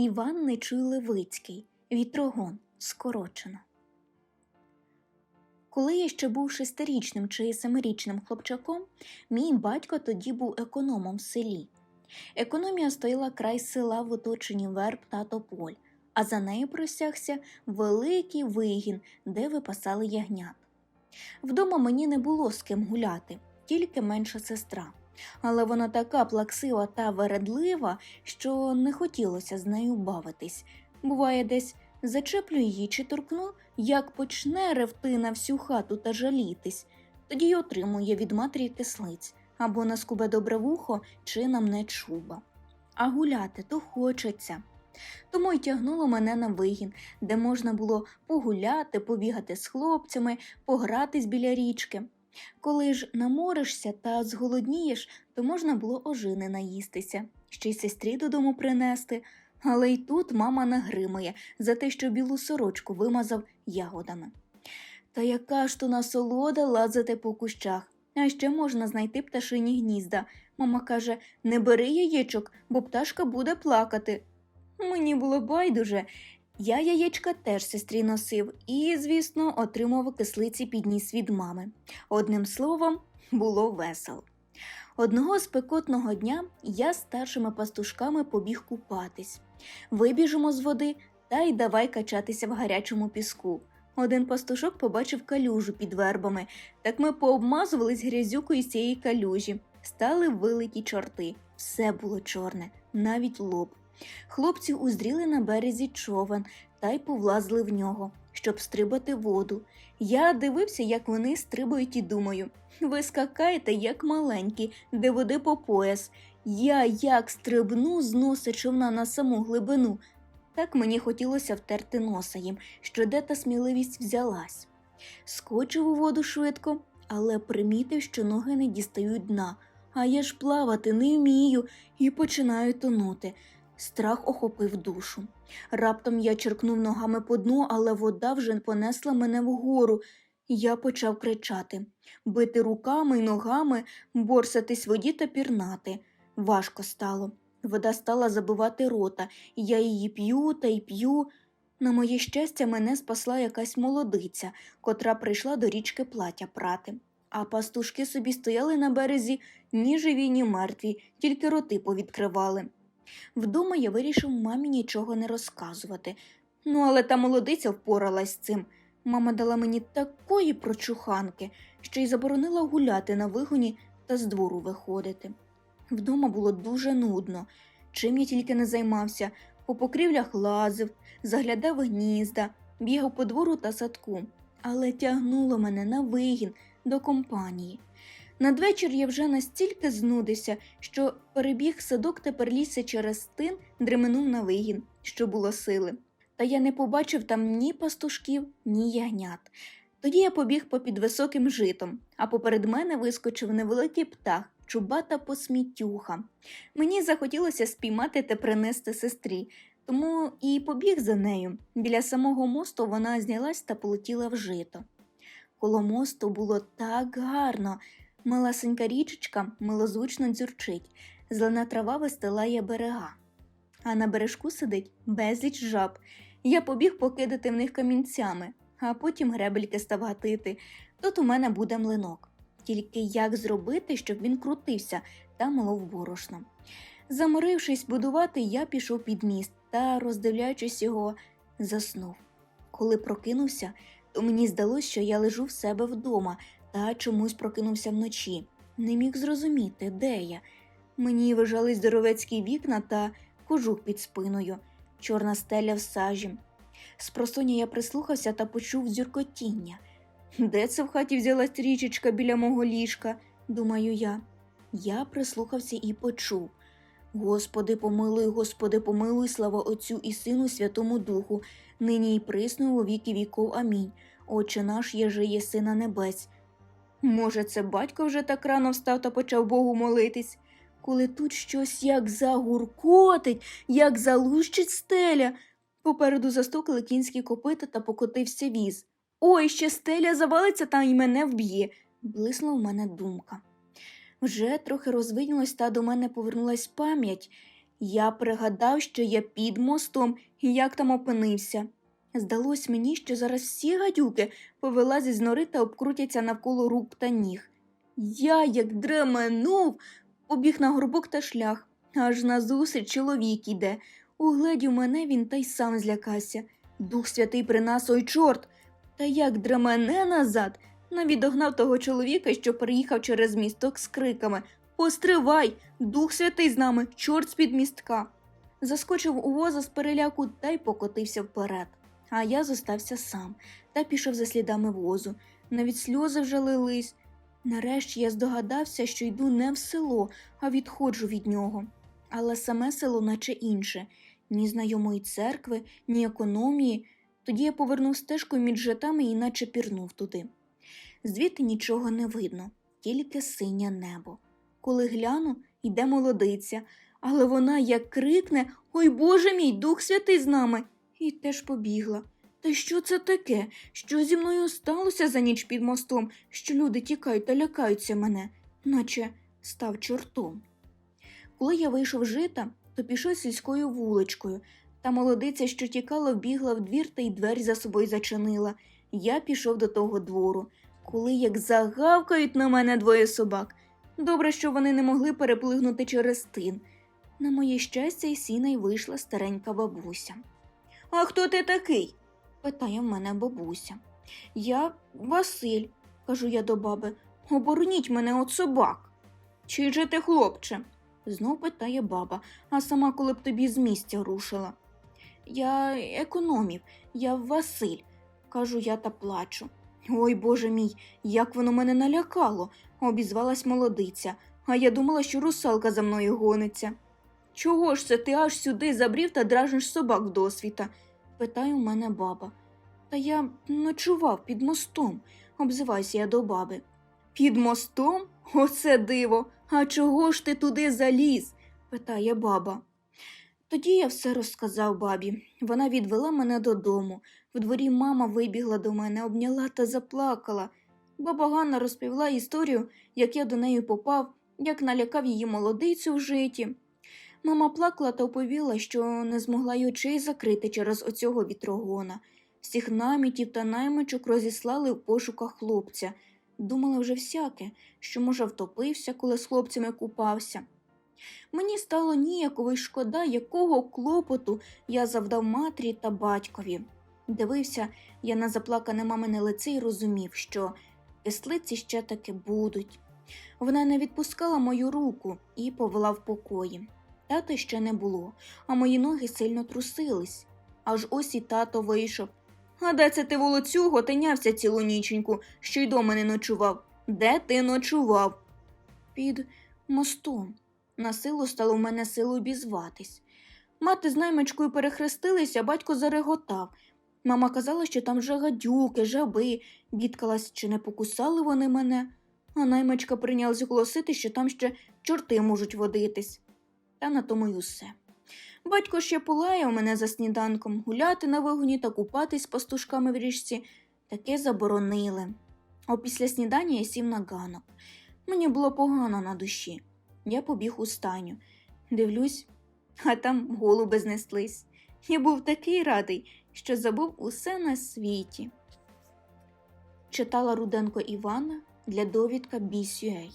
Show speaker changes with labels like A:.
A: Іван Нечуй Левицький, Вітрогон, скорочено. Коли я ще був шестирічним чи семирічним хлопчаком, мій батько тоді був економом в селі. Економія стояла край села в оточенні верб та тополь, а за нею просягся великий вигін, де випасали ягнят. Вдома мені не було з ким гуляти, тільки менша сестра. Але вона така плаксива та вередлива, що не хотілося з нею бавитись. Буває, десь зачеплю її чи торкну, як почне ревти на всю хату та жалітись, тоді й отримує від матері кислиць або наскубе добре вухо чи намне чуба. А гуляти то хочеться. Тому й тягнуло мене на вигін, де можна було погуляти, побігати з хлопцями, погратись біля річки. Коли ж наморишся та зголоднієш, то можна було ожини наїстися, ще й сестрі додому принести. Але й тут мама нагримає за те, що білу сорочку вимазав ягодами. Та яка ж то насолода лазити по кущах, а ще можна знайти пташині гнізда. Мама каже не бери яєчок, бо пташка буде плакати. Мені було байдуже. Я яєчка теж сестрі носив і, звісно, отримав кислиці підніс від мами. Одним словом, було весело. Одного спекотного дня я з старшими пастушками побіг купатись. Вибіжимо з води та й давай качатися в гарячому піску. Один пастушок побачив калюжу під вербами, так ми пообмазувались грязюкою з цієї калюжі. Стали великі чорти. Все було чорне, навіть лоб. Хлопці уздріли на березі човен та й повлазли в нього, щоб стрибати воду. Я дивився, як вони стрибають, і думаю ви скакаєте, як маленькі, де води по пояс. Я як стрибну з носа човна на саму глибину. Так мені хотілося втерти носа їм, що де та сміливість взялась. Скочив у воду швидко, але примітив, що ноги не дістають дна, а я ж плавати не вмію і починаю тонути. Страх охопив душу. Раптом я черкнув ногами по дну, але вода вже понесла мене вгору. Я почав кричати, бити руками й ногами, борсатись воді та пірнати. Важко стало. Вода стала забивати рота, я її п'ю та й п'ю. На моє щастя, мене спасла якась молодиця, котра прийшла до річки плаття прати. А пастушки собі стояли на березі ні живі, ні мертві, тільки роти повідкривали. Вдома я вирішив мамі нічого не розказувати. Ну, але та молодиця впоралась з цим. Мама дала мені такої прочуханки, що й заборонила гуляти на вигоні та з двору виходити. Вдома було дуже нудно. Чим я тільки не займався, по покрівлях лазив, заглядав гнізда, бігав по двору та садку, але тягнуло мене на вигін до компанії. Надвечір я вже настільки знудився, що перебіг садок та перелізся через стин, дременув на вигін, що було сили. Та я не побачив там ні пастушків, ні ягнят. Тоді я побіг попід високим житом, а поперед мене вискочив невеликий птах, чубата посмітюха. Мені захотілося спіймати та принести сестрі, тому і побіг за нею. Біля самого мосту вона знялась та полетіла в жито. Коло мосту було так гарно. Маласенька річечка милозвучно дзюрчить, зелена трава вистилає берега. А на бережку сидить безліч жаб. Я побіг покидати в них камінцями, а потім гребельки став гатити. Тут у мене буде млинок. Тільки як зробити, щоб він крутився та молов борошно. Заморившись будувати, я пішов під міст та, роздивляючись його, заснув. Коли прокинувся, то мені здалося, що я лежу в себе вдома та чомусь прокинувся вночі. Не міг зрозуміти, де я. Мені вижали здоровецькі вікна та кожух під спиною, чорна стеля в сажі. Спросоння я прислухався та почув дзюркотіння. Де це в хаті взялась річечка біля мого ліжка, думаю я. Я прислухався і почув. Господи, помилуй, Господи, помилуй, слава Отцю і Сину, Святому Духу, нині й присно у віки віков. Амінь. Отче наш, єже єси на небес. Може, це батько вже так рано встав та почав Богу молитись, коли тут щось як загуркотить, як залущить стеля. Попереду застукали кінські копита та покотився віз. Ой, ще стеля завалиться та й мене вб'є, блиснула в мене думка. Вже трохи розвиднілось, та до мене повернулась пам'ять. Я пригадав, що я під мостом і як там опинився. Здалось мені, що зараз всі гадюки повилазять з нори та обкрутяться навколо рук та ніг. Я, як дременув, побіг на горбок та шлях, аж назустріч чоловік іде. Угледів мене він та й сам злякався. Дух святий при нас, ой чорт. Та як дремене назад, навіть догнав того чоловіка, що приїхав через місток з криками Постривай! Дух святий з нами, чорт з-під містка. Заскочив у воза з переляку та й покотився вперед. А я зостався сам та пішов за слідами возу. Навіть сльози вже лились. Нарешті я здогадався, що йду не в село, а відходжу від нього. Але саме село, наче інше, ні знайомої церкви, ні економії. Тоді я повернув стежкою між житами і наче пірнув туди. Звідти нічого не видно, тільки синє небо. Коли гляну, йде молодиця, але вона як крикне Ой Боже мій, Дух Святий з нами. І теж побігла. Та що це таке? Що зі мною сталося за ніч під мостом, що люди тікають та лякаються мене, наче став чортом. Коли я вийшов жита, то пішов сільською вуличкою, та молодиця, що тікала, вбігла в двір та й двері за собою зачинила. Я пішов до того двору. Коли як загавкають на мене двоє собак. Добре, що вони не могли переплигнути через тин. На моє щастя, із сіна й вийшла старенька бабуся. А хто ти такий? питає в мене бабуся. Я Василь, кажу я до баби. Обороніть мене від собак. Чий же ти, хлопче? знов питає баба, а сама коли б тобі з місця рушила. Я економів, я Василь, кажу я та плачу. Ой боже мій, як воно мене налякало, обізвалась молодиця, а я думала, що русалка за мною гониться. Чого ж це ти аж сюди забрів та дражниш собак досвіта? питає у мене баба. Та я ночував під мостом, обзиваюся я до баби. Під мостом? Оце диво. А чого ж ти туди заліз? питає баба. Тоді я все розказав бабі. Вона відвела мене додому. В дворі мама вибігла до мене, обняла та заплакала. Баба Ганна розповіла історію, як я до неї попав, як налякав її молодицю в житі. Мама плакала та оповіла, що не змогла й очей закрити через оцього вітрогона. Всіх намітів та наймичок розіслали в пошуках хлопця. Думала вже всяке, що, може, втопився, коли з хлопцями купався. Мені стало ніяково й шкода, якого клопоту я завдав матері та батькові. Дивився я на заплакане мамине лице і розумів, що кислиці ще таки будуть. Вона не відпускала мою руку і повела в покої. Тата ще не було, а мої ноги сильно трусились. Аж ось і тато вийшов. А де це ти волоцюго тинявся цілу ніченьку, що й дома не ночував? Де ти ночував? Під мостом. На силу стало в мене силу обізватись. Мати з наймичкою перехрестилися, батько зареготав. Мама казала, що там же гадюки, жаби, бідкалась, чи не покусали вони мене, а наймичка прийнялась голосити, що там ще чорти можуть водитись. Та на тому й усе. Батько ще полаяв мене за сніданком гуляти на вигоні та купатись з пастушками в річці, таке заборонили. А після снідання я сів на ганок. Мені було погано на душі. Я побіг у стайню. Дивлюсь, а там голуби знеслись. Я був такий радий, що забув усе на світі. Читала Руденко Івана для довідка BCA.